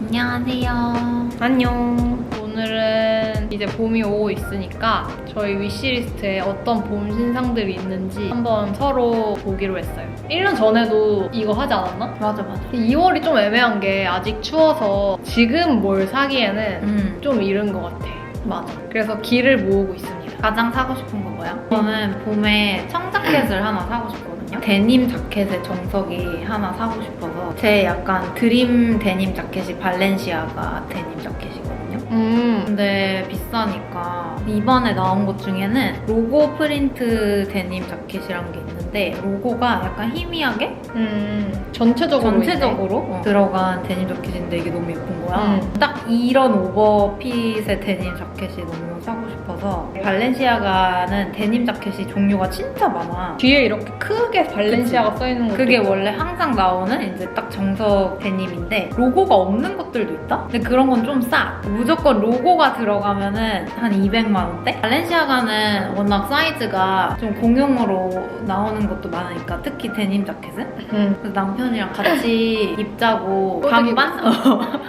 안녕하세요. 안녕. 오늘은 이제 봄이 오고 있으니까 저희 위시리스트에 어떤 봄 신상들이 있는지 한번 서로 보기로 했어요. 1년 전에도 이거 하지 않았나? 맞아 맞아. 2월이 좀 애매한 게 아직 추워서 지금 뭘 사기에는 음 좀 이른 것 같아. 맞아. 그래서 길을 모으고 있습니다. 가장 사고 싶은 거 뭐야? 저는 봄에 청자켓을 하나 사고 싶 거든요. 데님 자켓의 정석이 하나 사고 싶어서 제 약간 드림 데님 자켓이 발렌시아가 데님 자켓이거든요. 음. 근데 비싸니까 이번에 나온 것 중에는 로고 프린트 데님 자켓이란 게 있는데 로고가 약간 희미하게 음. 전체적으로. 전체적으로 어, 들어간 데님 자켓인데 이게 너무 예쁜 거야. 음. 딱 이런 오버핏의 데님 자켓이 너무 사고 싶어서 발렌시아가는 데님 자켓이 종류가 진짜 많아. 뒤에 이렇게 크게 발렌시아가 써있는 것도 그게. 원래 항상 나오는 이제 딱 정석 데님인데 로고가 없는 것들도 있다? 근데 그런 건 좀 싸. 무조건 로고가 들어가면은 한 200만 원대? 발렌시아가는 워낙 사이즈가 좀 공용으로 나오는 것도 많으니까 특히 데님 자켓은 음. 그래서 남편이랑 같이 입자고 반반?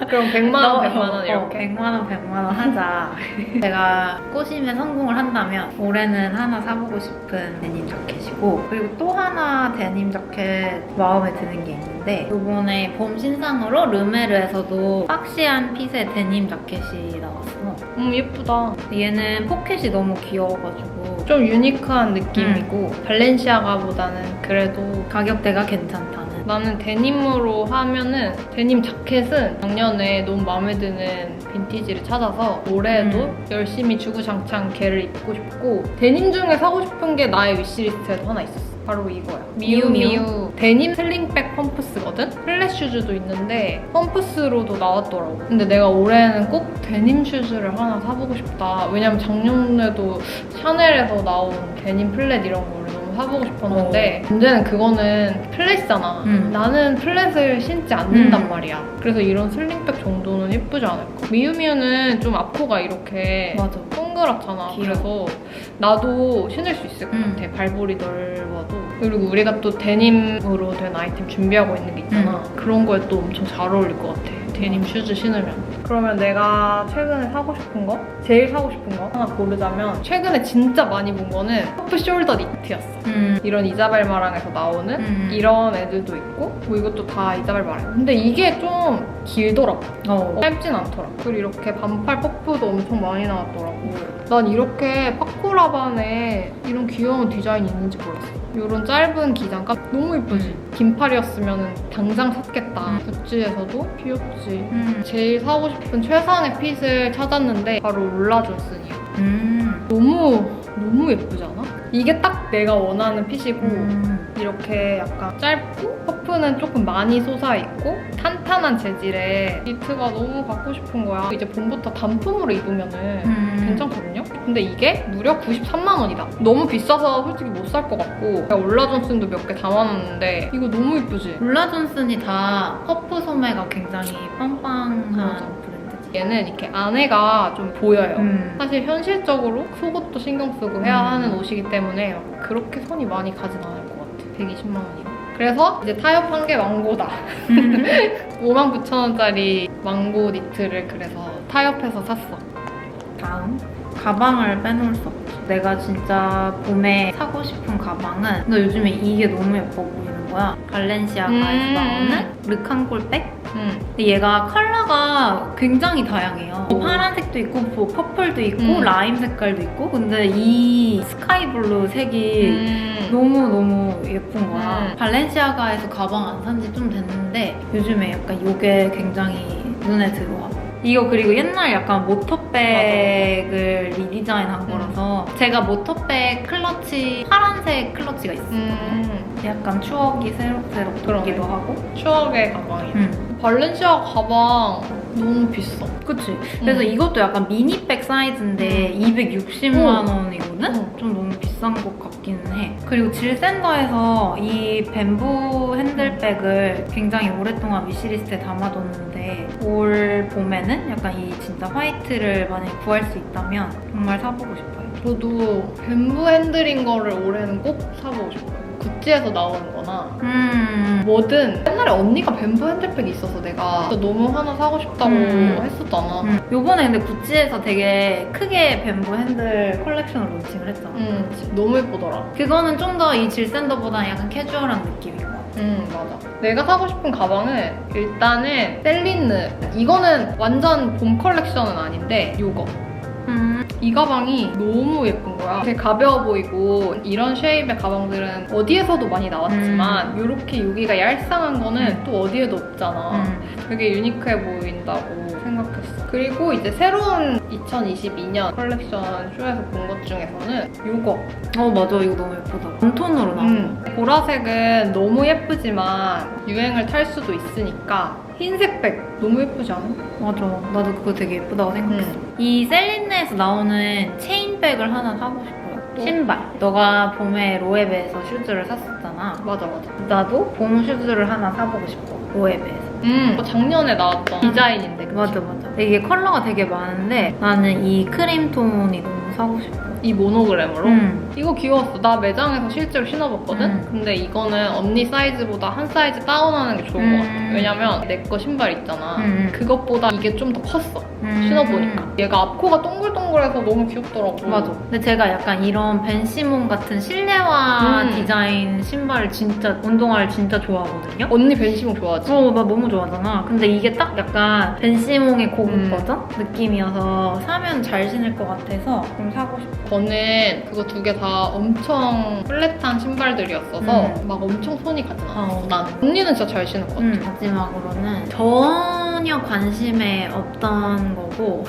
그럼 100만 원, 100만 원 어, 이렇게. 100만 원, 100만 원 하자. 제가 꼬심에 성공을 한다면 올해는 하나 사보고 싶은 데님 자켓이고 그리고 또 하나 데님 자켓 마음에 드는 게 있는데 이번에 봄 신상으로 르메르에서도 박시한 핏의 데님 자켓이 나왔어. 음, 예쁘다. 얘는 포켓이 너무 귀여워가지고 좀 유니크한 느낌이고 발렌시아가보다는 그래도 가격대가 괜찮다는. 나는 데님으로 하면은 데님 자켓은 작년에 너무 마음에 드는 빈티지를 찾아서 올해에도 음. 열심히 주구장창 걔를 입고 싶고 데님 중에 사고 싶은 게 나의 위시리스트에도 하나 있었어. 바로 이거야. 미우 미우. 데님 슬링백 펌프스거든? 플랫 슈즈도 있는데 펌프스로도 나왔더라고. 근데 내가 올해는 꼭 데님 슈즈를 하나 사보고 싶다. 왜냐면 작년에도 샤넬에서 나온 데님 플랫 이런 거 를 너무 사보고 싶었는데 문제는 그거는 플랫이잖아 음. 나는 플랫을 신지 않는단 음. 말이야 그래서 이런 슬링백 정도는 예쁘지 않을까 미우미우는 좀 앞코가 이렇게 맞아. 동그랗잖아. 귀여워. 그래서 나도 신을 수 있을 것 음. 같아. 발볼이 넓어도. 그리고 우리가 또 데님으로 된 아이템 준비하고 있는 게 있잖아. 음. 그런 거에 또 엄청 잘 어울릴 것 같아. 데님 슈즈 신으면. 그러면 내가 최근에 사고 싶은 거? 제일 사고 싶은 거 하나 고르자면 최근에 진짜 많이 본 거는 퍼프 숄더 니트였어. 음. 이런 이자벨 마랑에서 나오는 음. 이런 애들도 있고 뭐 이것도 다 이자벨 마랑. 근데 이게 좀 길더라고. 어. 짧진 않더라. 그리고 이렇게 반팔 퍼프도 엄청 많이 나왔더라고. 난 이렇게 파코라반에 이런 귀여운 디자인이 있는지 몰랐어. 이런 짧은 기장감 너무 예쁘지? 긴팔이었으면 당장 샀겠다. 음. 구찌에서도 귀엽지. 음. 제일 사고 싶은 최상의 핏을 찾았는데 바로 롤라 존슨이야. 음. 너무 너무 예쁘지 않아? 이게 딱 내가 원하는 핏이고 음. 이렇게 약간 짧고 퍼프는 조금 많이 솟아있고 탄탄한 재질의 니트가 너무 갖고 싶은 거야. 이제 봄부터 단품으로 입으면 은 음. 괜찮거든요? 근데 이게 무려 93만 원이다. 너무 비싸서 솔직히 못 살 것 같고 내가 올라 존슨도 몇 개 담아놨는데 이거 너무 예쁘지? 롤라 존슨이 다 퍼프 소매가 굉장히 빵빵한 맞아. 얘는 이렇게 안에가 좀 보여요. 음. 사실 현실적으로 속옷도 신경 쓰고 해야 음. 하는 옷이기 때문에 막 그렇게 손이 많이 가진 않을 것 같아. 120만 원이고. 그래서 이제 타협한 게 망고다. 5만 9천 원짜리 망고 니트를 그래서 타협해서 샀어. 다음 가방을 빼놓을 수 없지. 내가 진짜 봄에 사고 싶은 가방은 너 요즘에 이게 너무 예뻐 보이는 거야. 발렌시아가에서 음. 나오는 르칸골백. 음. 근데 얘가 컬러가 굉장히 다양해요. 뭐 파란색도 있고 뭐 퍼플도 있고 음. 라임 색깔도 있고 근데 이 스카이 블루 색이 음. 너무너무 예쁜 거야. 음. 발렌시아가에서 가방 안 산 지 좀 됐는데 요즘에 약간 이게 굉장히 눈에 들어와. 이거 그리고 옛날 약간 모터백을 리디자인한 거라서 제가 모터백 클러치 파란색 클러치가 있어요. 음. 약간 추억이 새록새록. 돋기도 하고. 추억의 가방이야. 응. 발렌시아 가방 너무 비싸. 그치. 그래서 음. 이것도 약간 미니백 사이즈인데 260만 음. 원이거든? 음. 좀 너무 비싼 것 같기는 해. 그리고 질센더에서 이 뱀부 핸들백을 굉장히 오랫동안 위시리스트에 담아뒀는데 올 봄에는 약간 이 진짜 화이트를 만약에 구할 수 있다면 정말 사보고 싶어요. 저도 뱀부 핸들인 거를 올해는 꼭 사보고 싶어요. 구찌에서 나오는 거나 음. 뭐든 옛날에 언니가 뱀부 핸들백이 있어서 내가 진짜 너무 하나 사고 싶다고 음. 했었잖아. 음. 요번에 근데 구찌에서 되게 크게 뱀부 핸들 컬렉션을 론칭을 했잖아. 음, 너무 예쁘더라. 그거는 좀 더 이 질샌더보다 약간 캐주얼한 같아. 음, 맞아. 내가 사고 싶은 가방은 일단은 셀린느. 이거는 완전 봄 컬렉션은 아닌데 요거. 음. 이 가방이 너무 예쁜 거야. 되게 가벼워 보이고 이런 쉐입의 가방들은 어디에서도 많이 나왔지만 이렇게 여기가 얄쌍한 거는 음. 또 어디에도 없잖아. 음. 되게 유니크해 보인다고 생각했어. 그리고 이제 새로운 2022년 컬렉션 쇼에서 본 것 중에서는 이거. 어 맞아 이거 너무 예쁘다. 웜톤으로 나온 음, 보라색은 너무 예쁘지만 유행을 탈 수도 있으니까 흰색 백 너무 예쁘지 않아? 거. 맞아. 나도 그거 되게 예쁘다고 생각했어. 음. 이 셀린네에서 나오는 체인백을 하나 사고 싶어요. 또? 신발. 너가 봄에 로에베에서 슈즈를 샀 었잖아. 맞아 맞아. 나도 봄 슈즈를 하나 사보고 싶어. 로에베에서. 음, 작년에 나왔던 디자인인데 그치? 맞아 맞아. 이게 컬러가 되게 많은데 나는 이 크림 톤이 너무 사고 싶어. 이 모노그램으로 음. 이거 귀여웠어. 나 매장에서 실제로 신어봤거든? 음. 근데 이거는 언니 사이즈보다 한 사이즈 다운하는 게 좋은 음. 것 같아. 왜냐면 내 거 신발 있잖아. 음. 그것보다 이게 좀 더 컸어. 음. 신어보니까. 얘가 앞코가 동글동글해서 너무 귀엽더라고. 맞아. 근데 제가 약간 이런 벤시몬 같은 실내화 음. 디자인 신발을 진짜 운동화를 진짜 좋아하거든요. 언니 벤시몽 좋아하지? 어, 나 너무 좋아하잖아. 근데 이게 딱 약간 벤시몽의 고급 음. 버전 느낌이어서 사면 잘 신을 것 같아서 좀 사고 싶어. 저는 그거 두 개 다 엄청 플랫한 신발들이었어서 음. 막 엄청 손이 가진 않았어. 어. 난 언니는 진짜 잘 신을 것 같아. 음, 마지막으로는 전혀 관심에 없던 거고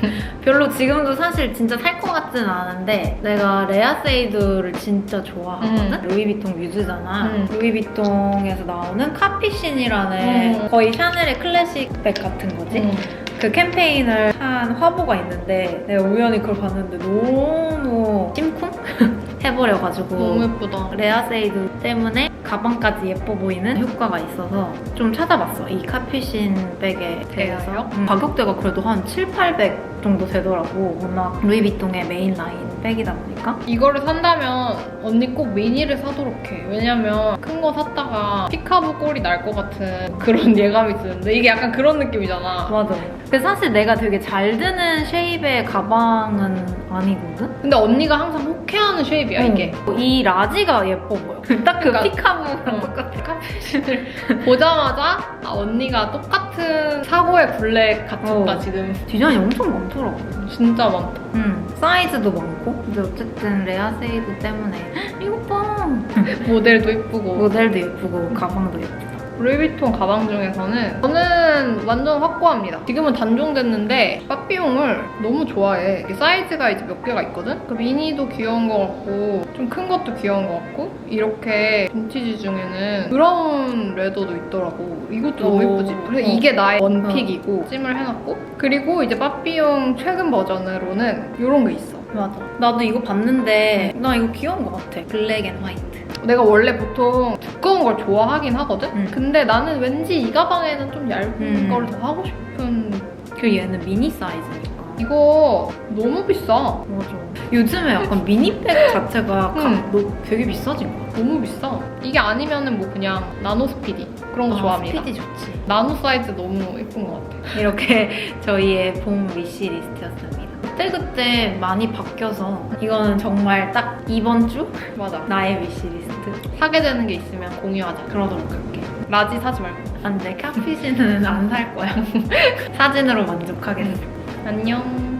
별로 지금도 사실 진짜 살 것 같지는 않은데 내가 레아세이드를 진짜 좋아하거든? 음. 루이비통 뮤즈잖아 음. 루이비통에서 나오는 카피신이라는 음. 거의 샤넬의 클래식 백 같은 거지 음. 그 캠페인을 한 화보가 있는데 내가 우연히 그걸 봤는데 너무 찜쿵? 해버려가지고 너무 예쁘다. 레아세이드 때문에 가방까지 예뻐 보이는 효과가 있어서 좀 찾아봤어. 이 카피신 백에 대해서. 음, 가격대가 그래도 한 7, 800 정도 되더라고. 워낙 루이비통의 메인 라인 백이다 보니까. 이거를 산다면 언니 꼭 미니를 사도록 해. 왜냐면 큰 거 샀다가 피카브 꼴이 날 것 같은 그런 예감이 드는데 이게 약간 그런 느낌이잖아. 맞아. 근데 사실 내가 되게 잘 드는 쉐입의 가방은 아니거든? 근데 언니가 항상 호쾌하는 쉐입이야 이게. 어, 이 라지가 예뻐 보여. 딱그 어. 똑같아. 카페신을 보자마자 아, 언니가 똑같은 사고의 블랙 같았다 어. 지금. 디자인이 엄청 많더라고. 진짜 많다. 음, 사이즈도 많고. 근데 어쨌든 레아세이드 때문에 헉, 이거 봐. 모델도 예쁘고. 모델도 예쁘고 가방도 예쁘고. 루이비통 가방 중에서는 저는 완전 확고합니다. 지금은 단종됐는데 빠삐용을 너무 좋아해. 이게 사이즈가 이제 몇 개가 있거든? 그 미니도 귀여운 것 같고 좀 큰 것도 귀여운 것 같고 이렇게 빈티지 중에는 브라운 레더도 있더라고. 이것도 너무 오. 예쁘지? 그래서 어. 이게 나의 원픽이고 찜을 해놨고 그리고 이제 빠삐용 최근 버전으로는 이런 게 있어. 맞아. 나도 이거 봤는데 나 이거 귀여운 것 같아. 블랙 앤 화이트. 내가 원래 보통 두꺼운 걸 좋아하긴 하거든? 음. 근데 나는 왠지 이 가방에는 좀 얇은 음. 걸 더 하고 싶은 그 얘는 미니 사이즈니까. 이거 너무 비싸. 맞아. 요즘에 약간 미니백 자체가 가- 음. 너 되게 비싸진 것 같아. 너무 비싸. 이게 아니면은 뭐 그냥 나노 스피디 그런 거 좋아합니다. 스피디 좋지. 나노 사이즈 너무 예쁜 것 같아. 이렇게 저희의 봄 위시 리스트였습니다. 그때그때 많이 바뀌어서 이거는 정말 딱 이번 주 맞아. 나의 위시 리스트 사게 되는 게 있으면 공유하자. 그러도록 할게. 라지 사지 말고. 안 돼 카피시는 안 살 거야. 사진으로 만족하겠어. 안녕.